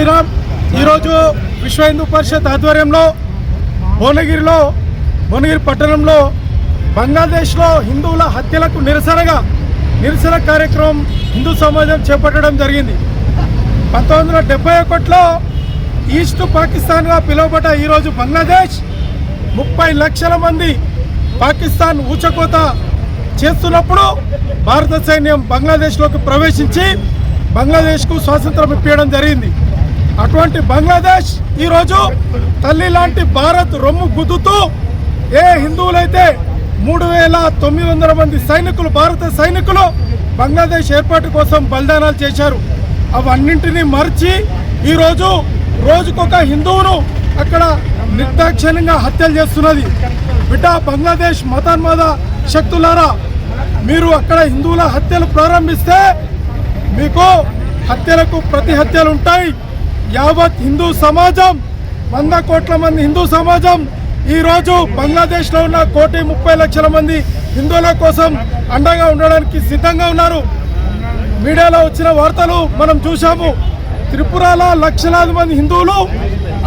శ్రీరామ్ ఈరోజు విశ్వ హిందూ పరిషత్ ఆధ్వర్యంలో భువనగిరిలో భువనగిరి పట్టణంలో బంగ్లాదేశ్లో హిందువుల హత్యలకు నిరసనగా నిరసన కార్యక్రమం హిందూ సమాజం చేపట్టడం జరిగింది. పంతొమ్మిది వందల డెబ్బై ఒకటిలో ఈస్ట్ పాకిస్తాన్గా పిలువబడ్డ ఈరోజు బంగ్లాదేశ్ ముప్పై లక్షల మంది పాకిస్తాన్ ఊచకోత చేస్తున్నప్పుడు భారత సైన్యం బంగ్లాదేశ్లోకి ప్రవేశించి బంగ్లాదేశ్కు స్వాతంత్రం ఇప్పించడం జరిగింది. అటువంటి బంగ్లాదేశ్ ఈరోజు తల్లి లాంటి భారత్ రొమ్ము గుద్దుతూ ఏ హిందువులైతే మూడు వేల తొమ్మిది వందల మంది సైనికులు భారత సైనికులు బంగ్లాదేశ్ ఏర్పాటు కోసం బలిదానాలు చేశారు. అవన్నింటినీ మర్చి ఈరోజు రోజుకొక హిందువును అక్కడ నిర్దాక్షిణ్యంగా హత్యలు చేస్తున్నది. బిడ్డ బంగ్లాదేశ్ మతాన్మాద శక్తులారా మీరు అక్కడ హిందువుల హత్యలు ప్రారంభిస్తే మీకు హత్యలకు ప్రతి హత్యలు ఉంటాయి. యావత్ హిందూ సమాజం వంద కోట్ల మంది హిందూ సమాజం ఈరోజు బంగ్లాదేశ్లో ఉన్న కోటి ముప్పై లక్షల మంది హిందువుల కోసం అండగా ఉండడానికి సిద్ధంగా ఉన్నారు. మీడియాలో వచ్చిన వార్తలు మనం చూసాము త్రిపురలో లక్షలాది మంది హిందువులు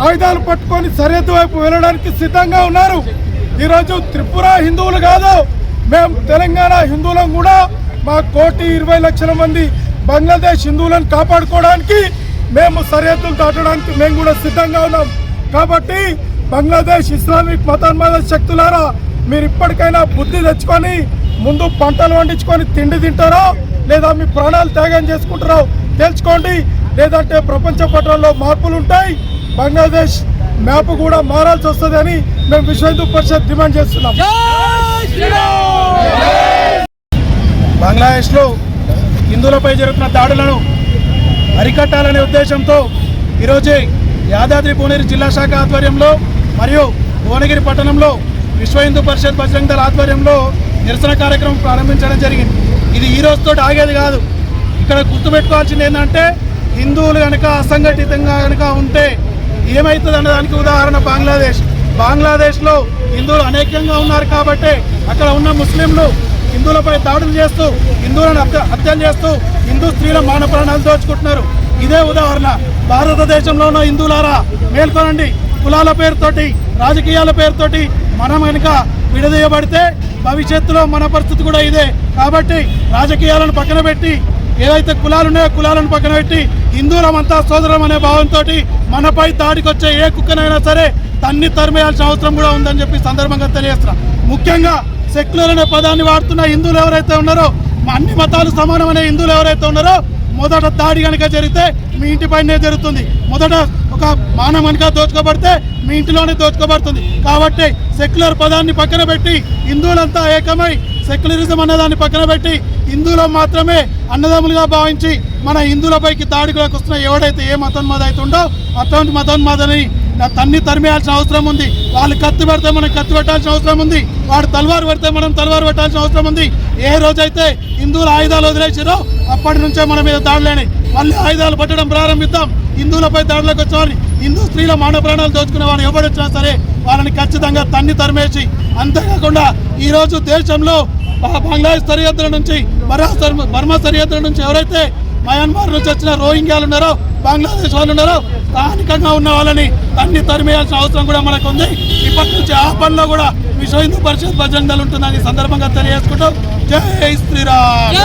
ఆయుధాలు పట్టుకొని సరిహద్దు వైపు వెళ్ళడానికి సిద్ధంగా ఉన్నారు. ఈరోజు త్రిపుర హిందువులు కాదు మేము తెలంగాణ హిందువులం కూడా మా కోటి ఇరవై లక్షల మంది బంగ్లాదేశ్ హిందువులను కాపాడుకోవడానికి మేము సరిహద్దులు దాటడానికి మేము కూడా సిద్ధంగా ఉన్నాం. కాబట్టి బంగ్లాదేశ్ ఇస్లామిక్ మతోన్మాద శక్తులారా మీరు ఇప్పటికైనా బుద్ధి తెచ్చుకొని ముందు పంటలు పండించుకొని తిండి తింటారో? లేదా మీ ప్రాణాలు త్యాగం చేసుకుంటారో? తెలుసుకోండి లేదంటే ప్రపంచ పటంలో మార్పులు ఉంటాయి. బంగ్లాదేశ్ మ్యాప్ కూడా మారాల్సి వస్తుందని మేము విశ్వ హిందూ పరిషత్ డిమాండ్ చేస్తున్నాం. బంగ్లాదేశ్లో హిందువులపై జరుగుతున్న దాడులను అరికట్టాలనే ఉద్దేశంతో ఈరోజు యాదాద్రి భువనగిరి జిల్లా శాఖ ఆధ్వర్యంలో మరియు భువనగిరి పట్టణంలో విశ్వ హిందూ పరిషత్ బజరంగ దళ ఆధ్వర్యంలో నిరసన కార్యక్రమం ప్రారంభించడం జరిగింది. ఇది ఈ రోజుతో ఆగేది కాదు. ఇక్కడ గుర్తుపెట్టుకోవాల్సింది ఏంటంటే హిందువులు కనుక అసంఘటితంగా కనుక ఉంటే ఏమవుతుంది అన్నదానికి ఉదాహరణ బంగ్లాదేశ్. బంగ్లాదేశ్లో హిందువులు అనేకంగా ఉన్నారు కాబట్టి అక్కడ ఉన్న ముస్లింలు హిందువులపై దాడులు చేస్తూ హిందువులను హత్య హత్యలు చేస్తూ హిందూ స్త్రీల మాన ప్రాణాలు దోచుకుంటున్నారు. ఇదే ఉదాహరణ. భారతదేశంలో ఉన్న హిందువులారా మేల్కొనండి. కులాల పేరుతోటి రాజకీయాల పేరుతోటి మనం కనుక విడదీయబడితే భవిష్యత్తులో మన పరిస్థితి కూడా ఇదే. కాబట్టి రాజకీయాలను పక్కన పెట్టి ఏదైతే కులాలు ఉన్నాయో కులాలను పక్కన పెట్టి హిందువులమంతా సోదరం అనే భావంతో మనపై దాడికి వచ్చే ఏ కుక్కనైనా సరే తన్ని తరిమేయాల్సిన అవసరం కూడా ఉందని చెప్పి సందర్భంగా తెలియజేస్తున్నాం. ముఖ్యంగా సెక్యులర్ అనే పదాన్ని వాడుతున్న హిందువులు ఎవరైతే ఉన్నారో అన్ని మతాలు సమానమనే హిందువులు ఎవరైతే ఉన్నారో మొదట దాడి కనుక జరిగితే మీ ఇంటిపైనే జరుగుతుంది. మొదట ఒక మానవ కనుక దోచుకోబడితే మీ ఇంటిలోనే దోచుకోబడుతుంది. కాబట్టి సెక్యులర్ పదాన్ని పక్కన పెట్టి హిందువులంతా ఏకమై సెక్యులరిజం అన్నదాన్ని పక్కన పెట్టి హిందువులు మాత్రమే అన్నదమ్ములుగా భావించి మన హిందువులపైకి దాడిలోకి వస్తున్న ఎవడైతే ఏ మతోన్మాద అయితే ఉండో అటువంటి మతోన్మాదని తన్ని తరిమేయాల్సిన అవసరం ఉంది. వాళ్ళు కత్తి పెడితే మనం కత్తి పెట్టాల్సిన అవసరం ఉంది. వాడు తలవారు పెడితే మనం తలవారు పెట్టాల్సిన అవసరం ఉంది. ఏ రోజైతే హిందువుల ఆయుధాలు వదిలేసారో అప్పటి నుంచే మన మీద దాడులేని మళ్ళీ ఆయుధాలు పట్టడం ప్రారంభిద్దాం. హిందువులపై దాడులకు వచ్చేవారిని. హిందూ స్త్రీల మానవ ప్రాణాలు దోచుకునే వారిని ఎవడొచ్చినా సరే వాళ్ళని ఖచ్చితంగా తన్ని తరిమేసి అంతేకాకుండా ఈరోజు దేశంలో బంగ్లాదేశ్ సరిహద్దుల నుంచి బర్మా సరిహద్దుల నుంచి ఎవరైతే మయన్మార్ నుంచి వచ్చిన రోహింగ్యాలు ఉన్నారో బంగ్లాదేశ్ వాళ్ళు ఉన్నారో స్థానికంగా ఉన్న వాళ్ళని అన్ని తరిమేయాల్సిన అవసరం కూడా మనకు ఉంది ఇప్పటి నుంచి ఆ పనిలో కూడా విశ్వ హిందూ పరిషత్ బజరంగ దళ ఉంటుందని సందర్భంగా తెలియజేసుకుంటూ జై శ్రీరామ్.